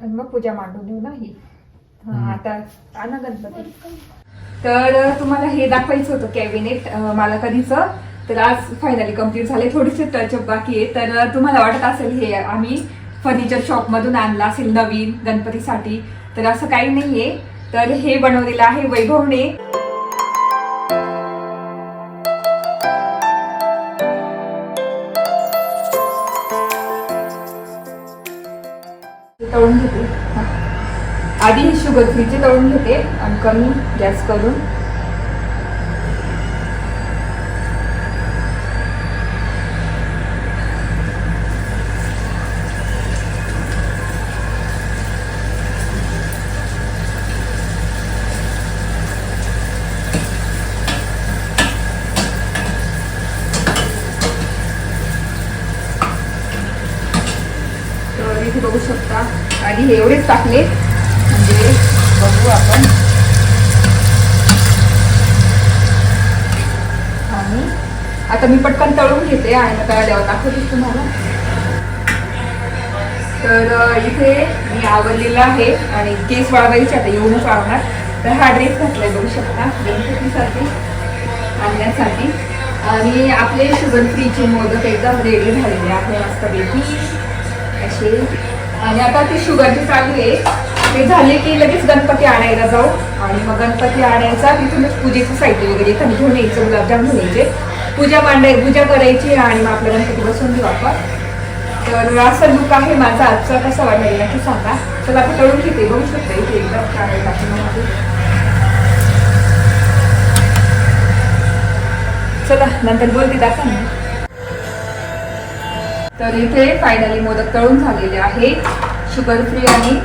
आणि मग पूजा मांडून देऊ ना ही. आता आणा गणपती. तर तुम्हाला हे दाखवायचं होतं कॅबिनेट मला कधीच तर आज फायनली कंप्लीट झाले. थोडीसे टचअप बाकी आहे. तर तुम्हाला वाटत असेल हे आम्ही फर्निचर शॉप मधून असेल नवीन गणपतीसाठी. तर असं काही नाहीये. तर हे बनवलेलं आहे वैभवने. तळून घेते. आधी शुगर फ्रीचे तळून घेते. आणि कमी गॅस करून तर इथे बघू शकता आधी हे एवढेच टाकले. म्हणजे बघू आपण. आणि आता मी पटकन तळून घेते. आणि मग तळल्यावर दाखवते तुम्हाला? तर इथे मी आवडलेला आहे आणि केस वाळवायचे आता येऊनच वाळवणार तर हा ड्रेस घातलाय बघू शकता. गणपतीसाठी आणण्यासाठी. आणि आपले शुगर फ्रीचे मोदक एकदम रेडी झालेले आहे मस्तपैकी. असे. आणि आता ते शुगरची चालू आहे. ते झाले की लगेच गणपती आणायला जाऊ. आणि मग गणपती आणायचा तिथूनच पूजेचं साहित्य वगैरे एखादी घेऊन यायचं गुलाबजाम घेऊन यायचे. पूजा मांडाय पूजा करायची आणि मग आपल्या गणपती बसून घेऊ आपण. तर असा लुक आहे माझा आजचा. कसा वाटायला नक्की सांगा. चला आपण कळून घेते. बघू शकता इथे एकदम छान आहे चला नंतर बोलते दाखवा ना. तर इथे फायनली मोदक तळून झालेले आहे. शुगर फ्री आणि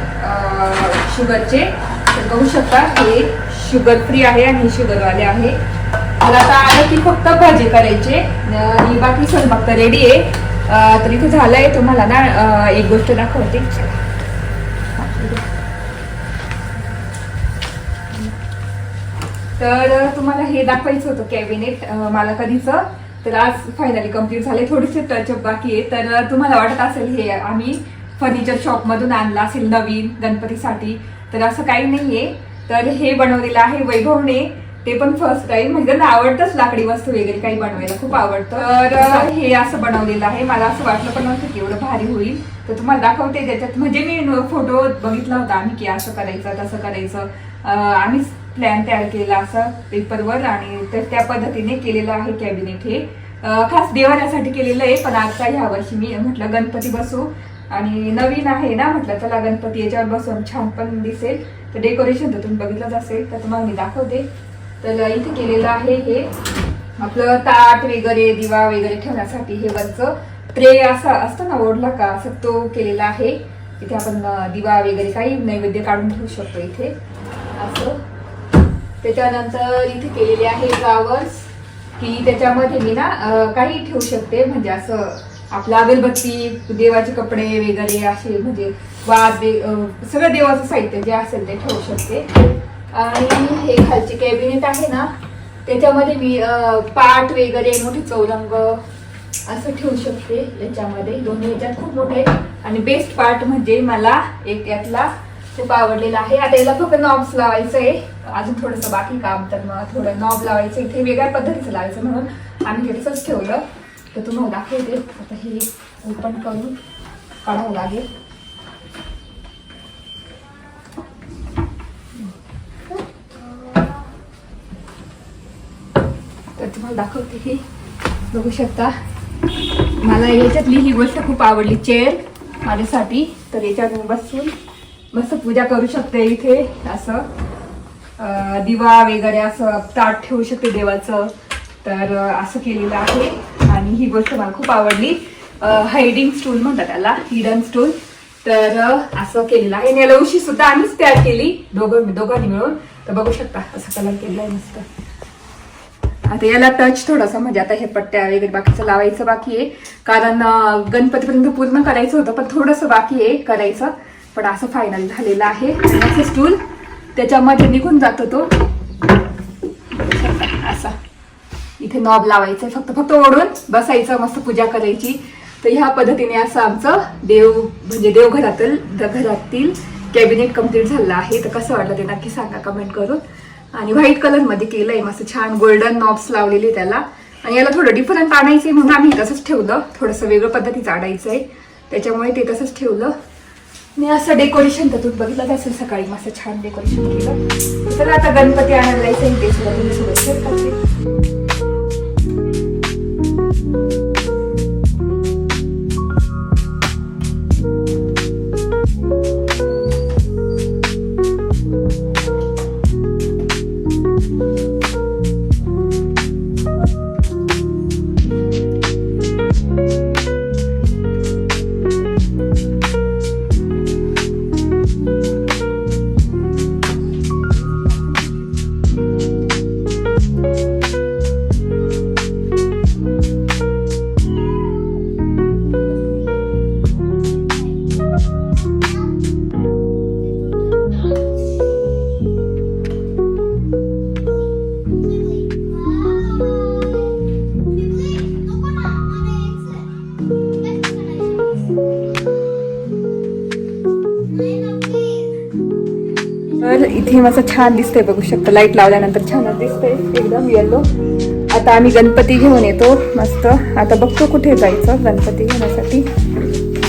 शुगरचे तर बघू शकता हे शुगर फ्री आहे आणि शुगरवाले आहे. मला आता आलं की फक्त भाजी करायचे. ही बाकी स्वयंपाक तर रेडी आहे. तर इथे झालंय तुम्हाला ना एक गोष्ट दाखवते. तर तुम्हाला हे दाखवायचं होतं कॅबिनेट मला कधीचं तर आज फायनली कंप्लीट झाले. थोडीसे टचअप बाकी आहे तर तुम्हाला वाटत असेल हे आम्ही फर्निचर शॉपमधून आणला आणलं असेल नवीन गणपतीसाठी. तर असं काही नाहीये. तर हे बनवलेलं आहे वैभवने. ते पण फर्स्ट टाइम म्हणजे त्यांना आवडतंच लाकडी वस्तू वगैरे काही बनवायला. खूप आवडतं. तर हे असं बनवलेलं आहे. मला असं वाटलं पण नव्हतं की एवढं भारी होईल. तर तुम्हाला दाखवते त्याच्यात. म्हणजे मी फोटो बघितला होता आम्ही की असं करायचं तसं करायचं. आम्ही आम्हीच प्लॅन तयार केला असं पेपरवर आणि तर त्या पद्धतीने केलेलं आहे कॅबिनेट हे. खास देवाऱ्यासाठी केलेलं आहे पण आता ह्या वर्षी मी म्हटलं गणपती बसू. आणि नवीन आहे ना म्हटलं चला गणपती याच्यावर बसून छान पण दिसेल. तर डेकोरेशन तर तुम्ही बघितलंच असेल तर तुम्हाला मी दाखवते. तर इथे केलेलं आहे हे. आपलं ताट वगैरे दिवा वगैरे ठेवण्यासाठी हे वरचं ट्रे असा असतं ना ओढला का असं तो केलेला आहे. इथे आपण दिवा वगैरे काही नैवेद्य काढून ठेवू शकतो इथे. असं. त्याच्यानंतर इथे केलेले आहे फ्लावर्स की त्याच्यामध्ये मी ना काही ठेवू शकते. म्हणजे असं आपलं अगरबत्ती देवाचे कपडे वगैरे असे म्हणजे वाद दे- सगळं देवाचं साहित्य जे असेल ते ठेवू शकते. आणि हे खालचे कॅबिनेट आहे ना त्याच्यामध्ये मी पाट वगैरे मोठे चौरंग असं ठेवू शकते. याच्यामध्ये दोन्ही याच्यात खूप मोठे. आणि बेस्ट पार्ट म्हणजे मला एक यातला खूप आवडलेला आहे. आता याला फक्त नॉब्स लावायचं आहे. अजून थोडंसं बाकी काम तर मग थोडं नॉब लावायचं इथे वेगळ्या पद्धतीचं लावायचं म्हणून आम्ही तिथंच ठेवलं. तर तुम्हाला दाखवते. आता हे ओपन करून काढावं लागेल. तर तुम्हाला दाखवते ही. बघू शकता. मला याच्यातली ही गोष्ट खूप आवडली. चेअर माझ्यासाठी. तर याच्यात मी बसून मस्त पूजा करू शकते इथे असं. दिवा वगैरे असं ताट ठेवू शकते देवाचं. तर असं केलेलं आहे. आणि ही गोष्ट मला खूप आवडली. हायडिंग स्टूल म्हणतात त्याला हिडन स्टूल तर असं केलेलं आहे. आणि याला सुद्धा आम्हीच तयार केली. दोघं दोघांनी मिळून. तर बघू शकता असं कलर केलेला आहे मस्त. आता याला टच थोडासा म्हणजे आता हे पट्ट्या वगैरे बाकीचं लावायचं बाकी आहे. कारण गणपतीपर्यंत पूर्ण करायचं होतं पण थोडंसं बाकी आहे करायचं. पण असं फायनल झालेलं आहे. आणि असं स्टूल त्याच्यामध्ये निघून जातो तो. असा. इथे नॉब लावायचं फक्त फक्त ओढून बसायचं मस्त पूजा करायची. तर ह्या पद्धतीने असं आमचं देव म्हणजे देवघरातील घरातील कॅबिनेट कंप्लीट झालं आहे. तर कसं वाटलं ते नक्की सांगा कमेंट करून. आणि व्हाईट कलरमध्ये केलं आहे मस्त छान गोल्डन नॉब्स लावलेले त्याला. आणि याला थोडं डिफरंट आणायचं आहे म्हणून आम्ही तसंच ठेवलं. थोडंसं वेगळं पद्धतीचं आहे त्याच्यामुळे ते तसंच ठेवलं. मी असं डेकोरेशन तर तू बघितलं असेल सकाळी मस्त छान डेकोरेशन केलं. तर आता गणपती आणायला जायचं ते सुद्धा तुम्ही सोबत शेअर करते. तर असं मस्त छान दिसतंय बघू शकता. लाइट लावल्यानंतर छानच दिसतंय. एकदम येलो आता आम्ही गणपती घेऊन येतो. मस्त. आता बघतो कुठे जायचं गणपती घेण्यासाठी.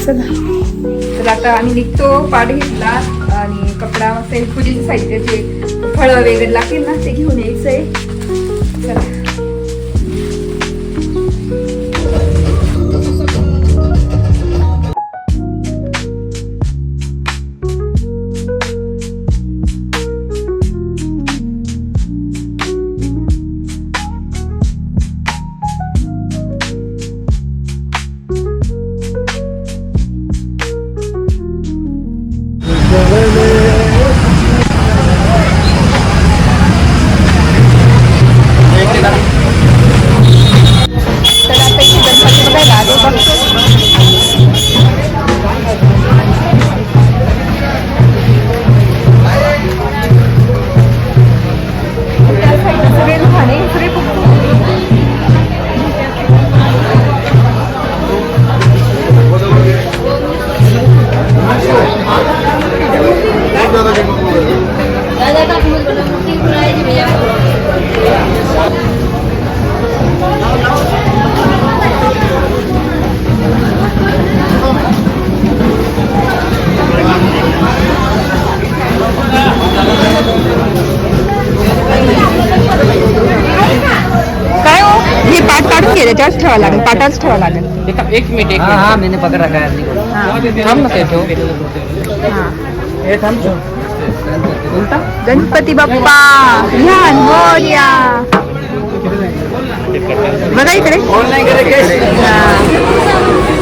चला. तर आता आम्ही निघतो पाठ घेतला आणि कपडा मस्त पूजेचे साहित्य जे फळं वगैरे लागतील ना ते घेऊन यायचंय. आहे एक मिनिट एक हाँ हाँ मैंने पकड़ रखा है। आदमी को ना ते ठेव हा। हे ठेव. उलटा गणपती बाप्पा ह्या मोर्या बघा इकडे हा.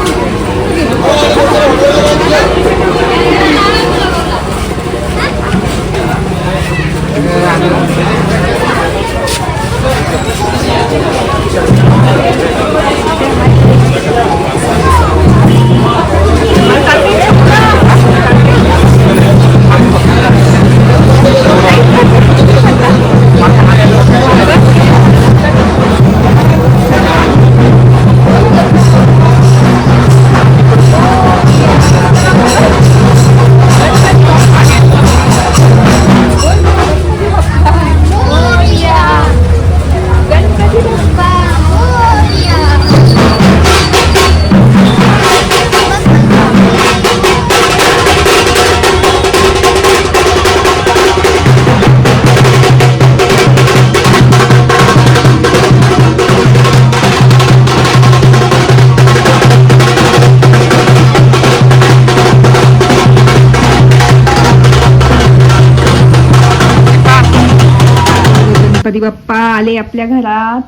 गणपती बाप्पा आले आपल्या घरात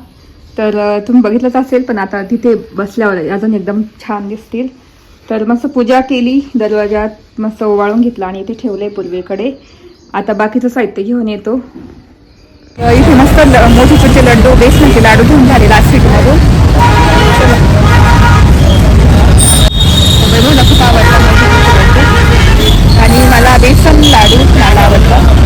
तर तुम्ही बघितलंच असेल पण आता तिथे बसल्यावर अजून एकदम छान दिसतील. तर मस्त पूजा केली दरवाजात मस्त ओवाळून घेतला आणि इथे ठेवलंय पूर्वेकडे. आता बाकीचं साहित्य घेऊन येतो. इथे मस्त ल- मोतीचूरचे लड्डू बेसनचे लाडू घेऊन झाले लास्ट सीटमधून खूप आवडला आणि मला बेसन लाडू मला आवडतं.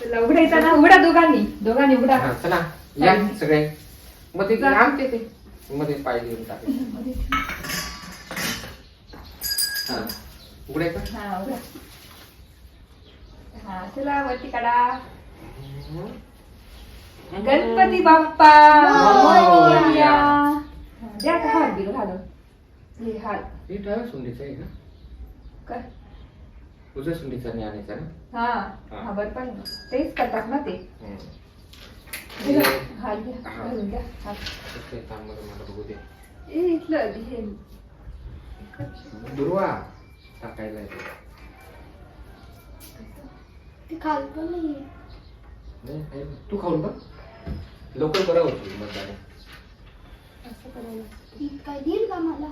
चला, उघडायचा ना उघडा दोघांनी. दोघांनी उघडा. हा, चला. या सगळे. ते. मध्ये पाय घेऊन टाकायचे हा. उघडायचं हा उघडा. हा चला वरती काढा. गणपती बाप्पा. मोरया. द्या बिल घालून. हे हे आहे का काय? सुंडीचा आणि आणायचा ना हा हा. हा बरं पण तेच करतात ना ते हम्म. हे. हा घ्या हा. घालून घ्या हा. इथे थांब बरं, मला बघू दे ए, इथलं हे दुर्वा टाकायला येते ते खाल पण नाही नाही, नाही, तू खाऊन बघ लवकर बरं होतो मतदान असं करायला ती काय देईल का मला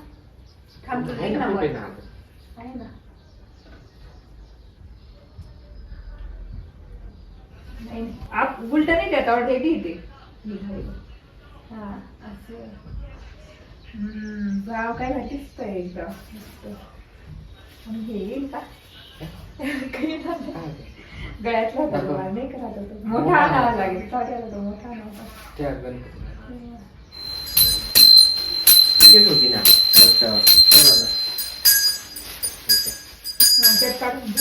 थांब आहे एक ना, नंबर कुठे ना? आहे ना आप उलट नाही देत ऑलरेडी हा हम्म, वाव काय एकदम मस्त. आणि हे येईल का? गळ्यातला होता नाही होता. मोठा आणावा लागेल. सॉरी तो मोठा आणावा होती ना. इथे. त्यात काढून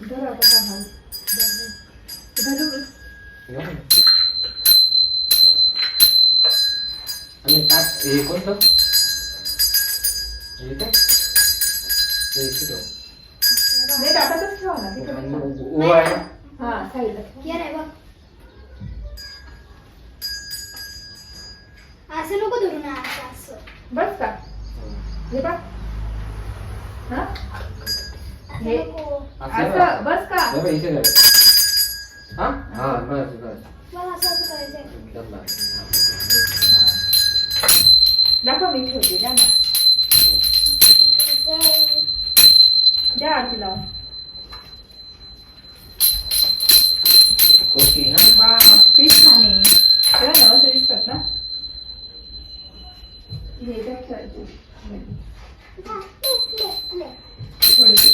घे, टाकू. धर आता हा हा. धर, धर. धर, धर. हे बघा. आणि काय हे कोणतं हे काय हे इथे ठेव. नाही टाकातच ठेवा ना तिकडे आणि ठेवा. उ- उभं आहे ना? हा साईडला ठेवा. हे रे बघ असं नको धरू ना असं असं बस का हे बघ हा असं हे- नको असं असं बस का बरं, इथे धर. हा हा बस बस मला असं असं करायचंय एकदम बस. हा. दाखव मी ठेवते द्या ना द्या आरती लावून कोटी हा वा किती छान आहे तेव्हा ना असं दिसतात ना हे इथं ठेवायचे. थोडीशी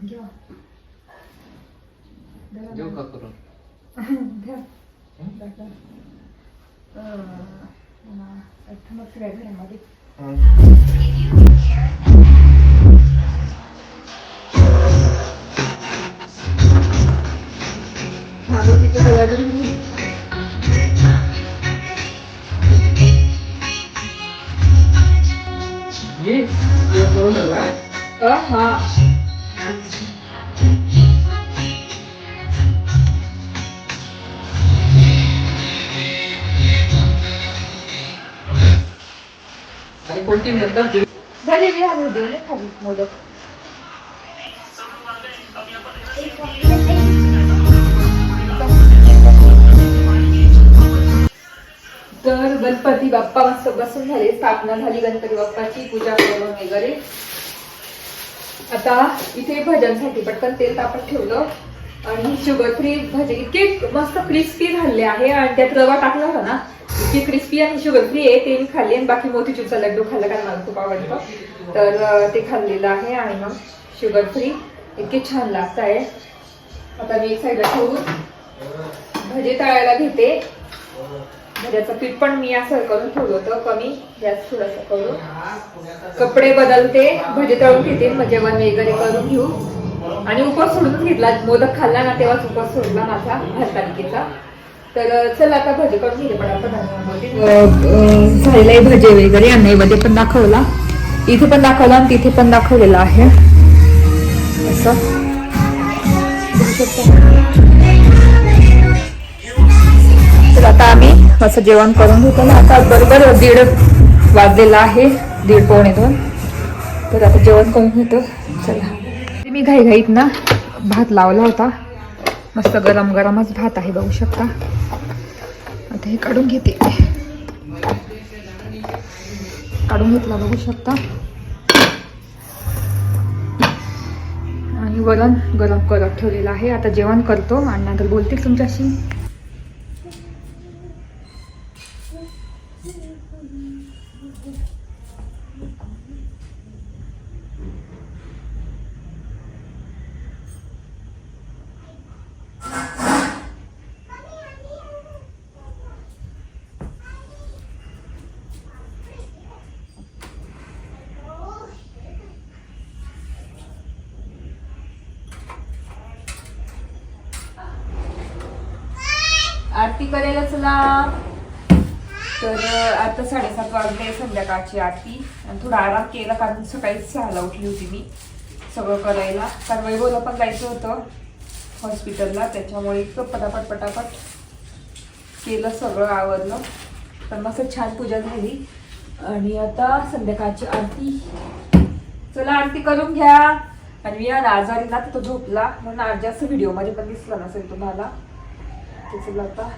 हा, या हम्म, घ्या देऊ का करून घ्या. दाखवा. अं, हा, थांबा, सगळ्या घरामध्ये हा, मग तिथे सगळ्या घरी- ये ये करून ठेवला. अ, हा आणि कोणती झाले मी देऊ खाली मोदक तर गणपती बाप्पा मस्त बसून झाले स्थापना झाली गणपती बाप्पाची पूजा करून वगैरे. आता इथे भजनसाठी पटकन तेल तापत ठेवलं. आणि शुगर फ्री भजे. इतके मस्त क्रिस्पी झाले आहे आणि त्यात रवा टाकला होता ना? इतके क्रिस्पी आणि शुगर फ्री आहे ते मी खाल्ली आणि बाकी मोतीचूरचा लड्डू खाल्ला कारण मला खूप आवडतं. तर ते खाल्लेलं आहे आणि मग शुगर फ्री इतके छान लागत आहे. आता मी एक साईडला ठेवून भजे तळायला घेते. भज्याचं पीठ पण मी असं करून ठेवलं होतं कमी गॅस थोडंसं करून. कपडे बदलते भजे तळून घेते मग जेवण वगैरे करून घेऊ. आणि उपवास सोडून घेतला. मोदक खाल्ला ना तेव्हाच उपवास सोडला माझा हरतालिकेचा तर चल आता भजे करून घेते पण आपण झालेले भजे वगैरे आणि मध्ये पण दाखवला. इथे पण दाखवला आणि तिथे पण दाखवलेला आहे. असं. तर आता आम्ही असं जेवण करून घेतो ना. आता बरोबर दीड वाजलेला आहे दीड पावणे दोन. तर आता जेवण करून घेतो. चला. ते मी घाईघाईत ना भात लावला होता. मस्त गरम गरमच भात आहे बघू शकता. आता हे काढून घेते. काढून घेतला बघू शकता. आणि वरण गरम करत ठेवलेलं आहे. आता जेवण करतो. आणि नंतर बोलतील तुमच्याशी आरती करायला चला तर अं, आता साडेसात वाजले सकाळची आरती. आणि थोडा आराम केला कारण सकाळी सहाला उठली होती मी. सगळं करायला. कारण वैभवला पण जायचं होतं हॉस्पिटलला. त्याच्यामुळे इतकं पटापट पटापट केलं सगळं आवरलं. पण मस्त छान पूजा झाली. आणि आता संध्याकाळची आरती. चला आरती करून घ्या. आणि मी आजारी ना तर तो झोपला. म्हणून आज जास्त व्हिडिओमध्ये पण दिसला नसेल तुम्हाला. त्याचं आता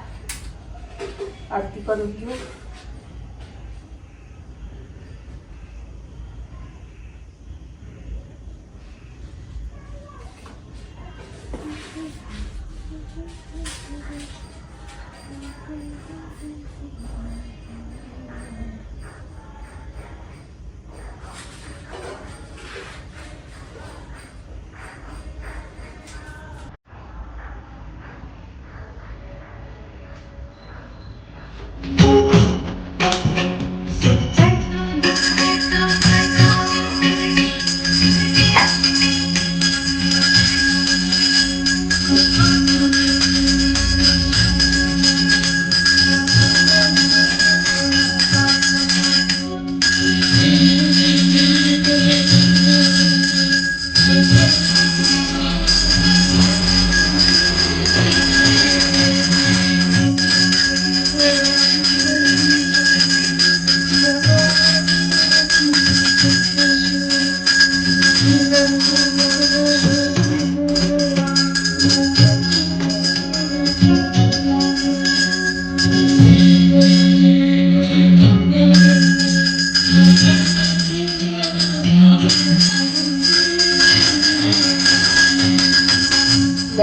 आरती करून घेऊ.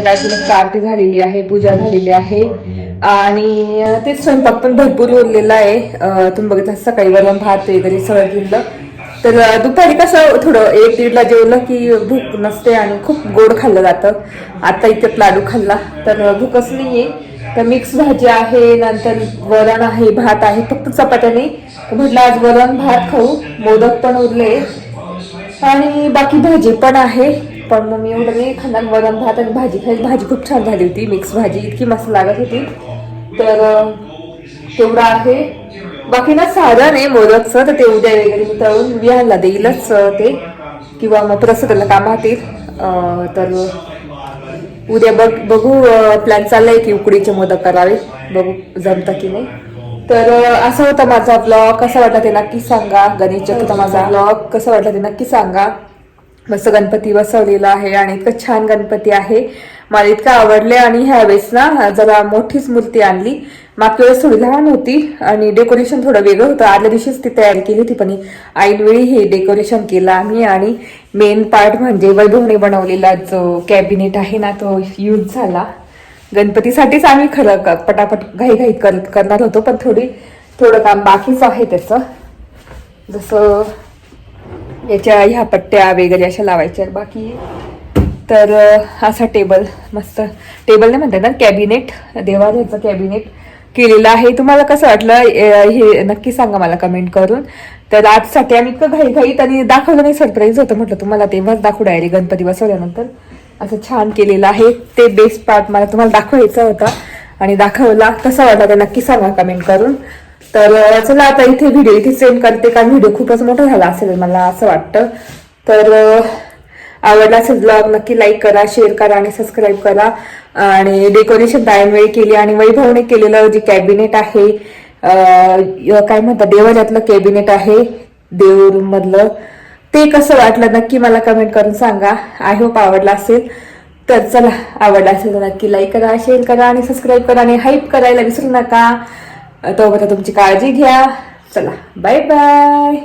अजून आरती झालेली आहे पूजा झालेली आहे. आणि ते स्वयंपाक पण भरपूर उरलेला आहे. तुम्ही बघितलं सकाळी वरण भात वगैरे सगळं दिलं तर दुपारी कसं थोडं एक दीडला जेवलं की भूक नसते आणि खूप गोड खाल्लं जातं. आता इथे लाडू खाल्ला तर भूकच नाही आहे तर मिक्स भाजी आहे नंतर वरण आहे भात आहे फक्त चपात्याने. म्हटलं आज वरण भात खाऊ. मोदक पण उरले. आणि बाकी भाजी पण आहे. पण मग मी एवढं नाही खाणार. वरण भात आणि भाजी. खाईल भाजी खूप छान झाली होती. मिक्स भाजी. इतकी मस्त लागत होती. तर तेवढं आहे. बाकी ना साधन आहे मोदकचं. तर ते उद्या वगैरे मी तळून विहानला देईलच ते. किंवा मग प्रसादाला कामात येईल तर उद्या बघ बघू प्लॅन चाललाय की उकडीचे मोदक करावे. बघू जमतं की नाही. तर असा होता माझा ब्लॉग कसा वाटला ते नक्की सांगा. गणेश चतुर्थ माझा ब्लॉग कसा वाटला ते नक्की सांगा. मस्त गणपती बसवलेला आहे आणि इतकं छान गणपती आहे. मला इतकं आवडले आणि ह्यावेळेस ना जरा मोठीच मूर्ती आणली. मागच्या वेळेस थोडी लहान होती आणि डेकोरेशन थोडं वेगळं होतं. आदल्या दिवशीच ती तयारी केली होती पण ऐनवेळी हे डेकोरेशन केलं आम्ही आणि मेन पार्ट म्हणजे वैभवने बनवलेला जो कॅबिनेट आहे ना तो यूज झाला. गणपतीसाठीच आम्ही खरं पटापट घाई कर करणार होतो पण थोडी थोडं काम बाकीच आहे त्याचं. जसं याच्या ह्या पट्ट्या वगैरे अशा लावायच्या बाकी तर असा टेबल मस्त. टेबल नाही म्हणतात ना कॅबिनेट देवाऱ्याचं कॅबिनेट केलेलं आहे. तुम्हाला कसं वाटलं हे नक्की सांगा मला कमेंट करून. तर आजसाठी आम्ही इतकं घाई घाईत आणि दाखवलं नाही सरप्राईज होतं म्हटलं तुम्हाला. तेव्हाच दाखवू डायरी गणपती बसवल्यानंतर. असं छान केलेलं आहे. ते बेस्ट पार्ट मला तुम्हाला दाखवायचा होता. आणि दाखवला. कसा वाटला ते नक्की सांगा कमेंट करून. तर चला आता इथे व्हिडिओ इथे सेंड करते कारण व्हिडिओ खूपच मोठा झाला असेल मला असं वाटतं. तर आवडला असेल ब्लॉग नक्की लाईक करा शेअर करा आणि सबस्क्राईब करा. आणि डेकोरेशन दायनवेळी केली आणि वैभवने केलेलं जे कॅबिनेट आहे काय म्हणतात देवाजातलं कॅबिनेट आहे देऊर मधलं. ते कसं वाटलं नक्की मला कमेंट करून सांगा. आय होप आवडला असेल. तर चला आवडला असेल तर नक्की लाईक करा शेअर करा आणि सबस्क्राईब करा आणि हाईप करायला विसरू नका. तोपर्यंत तुमची काळजी घ्या. चला बाय बाय